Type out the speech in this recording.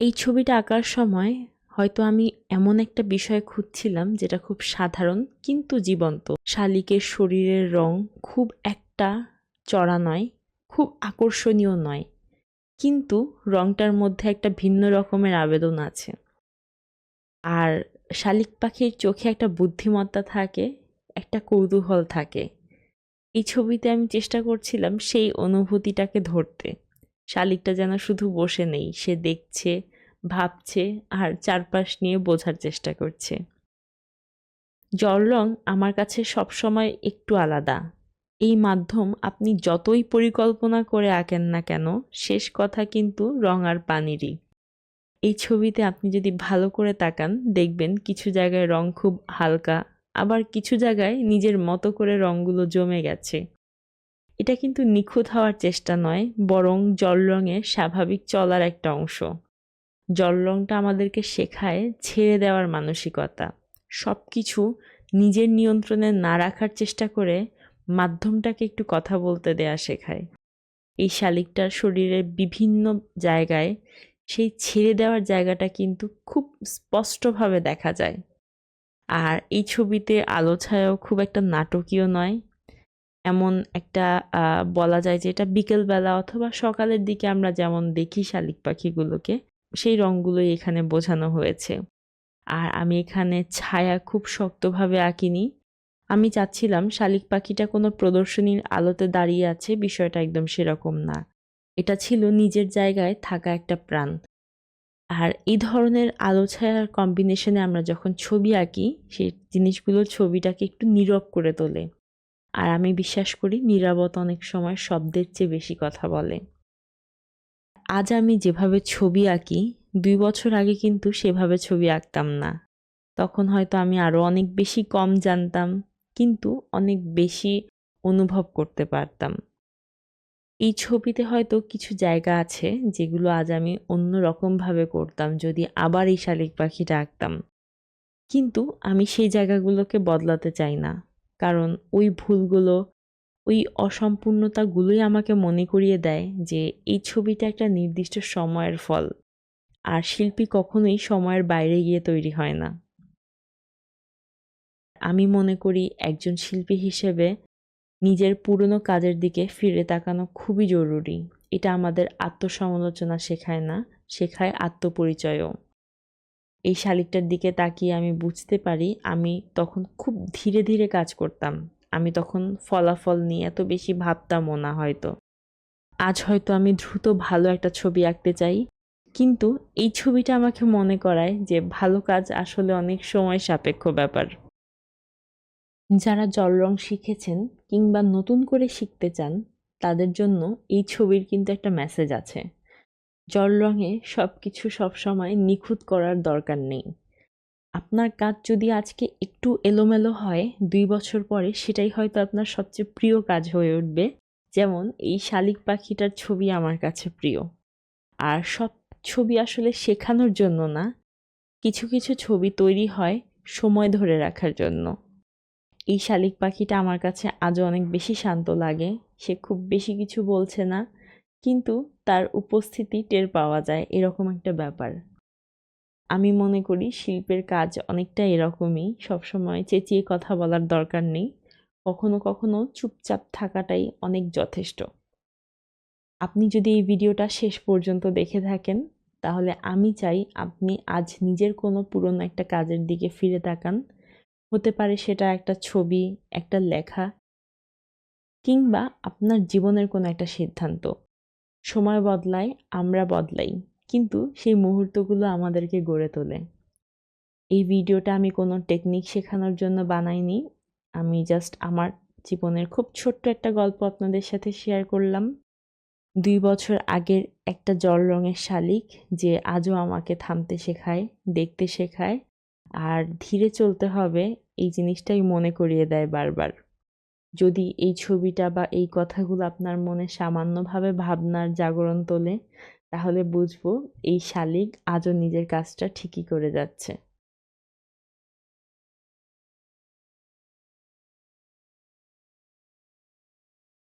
এই ছবিটা আঁকার সময় হয়তো আমি এমন একটা বিষয় খুঁজছিলাম যেটা খুব সাধারণ কিন্তু জীবন্ত। শালিকের শরীরের রং খুব একটা চড়া নয়, খুব আকর্ষণীয় নয়। কিন্তু রংটার মধ্যে একটা ভিন্ন রকমের আবেদন আছে। আর শালিক পাখির চোখে একটা বুদ্ধিমত্তা থাকে, একটা কৌতূহল থাকে। এই ছবিতে আমি চেষ্টা করছিলাম সেই অনুভূতিটাকে ধরতে। শালিকটা যেন শুধু বসে নেই, সে দেখছে, ভাবছে আর চারপাশ নিয়ে বোঝার চেষ্টা করছে। জল রং আমার কাছে সবসময় একটু আলাদা। এই মাধ্যম আপনি যতই পরিকল্পনা করে আঁকেন না কেন, শেষ কথা কিন্তু রং আর পানিরই। এই ছবিতে আপনি যদি ভালো করে তাকান, দেখবেন কিছু জায়গায় রং খুব হালকা, আবার কিছু জায়গায় নিজের মতো করে রঙগুলো জমে গেছে। এটা কিন্তু নিখুঁত হওয়ার চেষ্টা নয়, বরং জল রঙের স্বাভাবিক চলার একটা অংশ। জল রঙটা আমাদেরকে শেখায় ছেড়ে দেওয়ার মানসিকতা। সব কিছু নিজের নিয়ন্ত্রণে না রাখার চেষ্টা করে মাধ্যমটাকে একটু কথা বলতে দেয়া শেখায়। এই শালিকটার শরীরের বিভিন্ন জায়গায় সেই ছেড়ে দেওয়ার জায়গাটা কিন্তু খুব স্পষ্টভাবে দেখা যায়। আর এই ছবিতে আলো ছায়াও খুব একটা নাটকীয় নয় এমন একটা বলা যায় যে এটা বিকেলবেলা অথবা সকালের দিকে আমরা যেমন দেখি শালিক পাখিগুলোকে, সেই রঙগুলোই এখানে বোঝানো হয়েছে। আর আমি এখানে ছায়া খুব শক্তভাবে আঁকিনি। আমি চাচ্ছিলাম শালিক পাখিটা কোনো প্রদর্শনীর আলোতে দাঁড়িয়ে আছে, বিষয়টা একদম সেরকম না। এটা ছিল নিজের জায়গায় থাকা একটা প্রাণ। আর এই ধরনের আলো ছায়ার কম্বিনেশনে আমরা যখন ছবি আঁকি সেই জিনিসগুলো ছবিটাকে একটু নীরব করে তোলে। আর আমি বিশ্বাস করি নীরবতা অনেক সময় শব্দের চেয়ে বেশি কথা বলে। আজ আমি যেভাবে ছবি আঁকি, দুই বছর আগে কিন্তু সেভাবে ছবি আঁকতাম না। তখন হয়তো আমি আরও অনেক বেশি কম জানতাম, কিন্তু অনেক বেশি অনুভব করতে পারতাম। এই ছবিতে হয়তো কিছু জায়গা আছে যেগুলো আজ আমি অন্য রকমভাবে করতাম, যদি আবার এই শালিক পাখিটা আঁকতাম। কিন্তু আমি সেই জায়গাগুলোকে বদলাতে চাই না। কারণ ওই ভুলগুলো, ওই অসম্পূর্ণতাগুলোই আমাকে মনে করিয়ে দেয় যে এই ছবিটা একটা নির্দিষ্ট সময়ের ফল। আর শিল্পী কখনোই সময়ের বাইরে গিয়ে তৈরি হয় না। আমি মনে করি একজন শিল্পী হিসেবে নিজের পুরনো কাজের দিকে ফিরে তাকানো খুবই জরুরি। এটা আমাদের আত্মসমালোচনা শেখায় না, শেখায় আত্মপরিচয়ও। এই শালিকটার দিকে তাকিয়ে আমি বুঝতে পারি আমি তখন খুব ধীরে ধীরে কাজ করতাম। আমি তখন ফলাফল নিয়ে এত বেশি ভাবতামও না হয়তো। আজ হয়তো আমি দ্রুত ভালো একটা ছবি আঁকতে চাই। কিন্তু এই ছবিটা আমাকে মনে করায় যে ভালো কাজ আসলে অনেক সময় সাপেক্ষ ব্যাপার। যারা জল রং শিখেছেন কিংবা নতুন করে শিখতে চান, তাদের জন্য এই ছবির কিন্তু একটা মেসেজ আছে। জল রঙে সব কিছু সবসময় নিখুঁত করার দরকার নেই। আপনার কাজ যদি আজকে একটু এলোমেলো হয়, দুই বছর পরে সেটাই হয়তো আপনার সবচেয়ে প্রিয় কাজ হয়ে উঠবে। যেমন এই শালিক পাখিটার ছবি আমার কাছে প্রিয়। আর সব ছবি আসলে শেখানোর জন্য না, কিছু কিছু ছবি তৈরি হয় সময় ধরে রাখার জন্য। এই শালিক পাখিটা আমার কাছে আজও অনেক বেশি শান্ত লাগে, সে খুব বেশি কিছু বলছে না। কিন্তু তার উপস্থিতি টের পাওয়া যায় এরকম একটা ব্যাপার। আমি মনে করি শিল্পের কাজ অনেকটা এরকমই, সবসময় চেঁচিয়ে কথা বলার দরকার নেই। কখনো কখনো চুপচাপ থাকাটাই অনেক যথেষ্ট। আপনি যদি এই ভিডিওটা শেষ পর্যন্ত দেখে থাকেন, তাহলে আমি চাই আপনি আজ নিজের কোনো পুরনো একটা কাজের দিকে ফিরে তাকান। হতে পারে সেটা একটা ছবি, একটা লেখা, কিংবা আপনার জীবনের কোনো একটা সিদ্ধান্ত। সময় বদলায়, আমরা বদলাই। কিন্তু সেই মুহূর্তগুলো আমাদেরকে গড়ে তোলে। এই ভিডিওটা আমি কোনো টেকনিক শেখানোর জন্য বানাইনি। আমি জাস্ট আমার জীবনের খুব ছোট্ট একটা গল্প আপনাদের সাথে শেয়ার করলাম। দুই বছর আগের একটা জল রঙের শালিক যে আজও আমাকে থামতে শেখায়, দেখতে শেখায়। আর ধীরে চলতে হবে, এই জিনিসটাই মনে করিয়ে দেয় বারবার। যদি এই ছবিটা বা এই কথাগুলো আপনার মনে সামান্যভাবে ভাবনার জাগরণ তোলে, তাহলে বুঝব এই শালিক আজও নিজের কাজটা ঠিকই করে যাচ্ছে।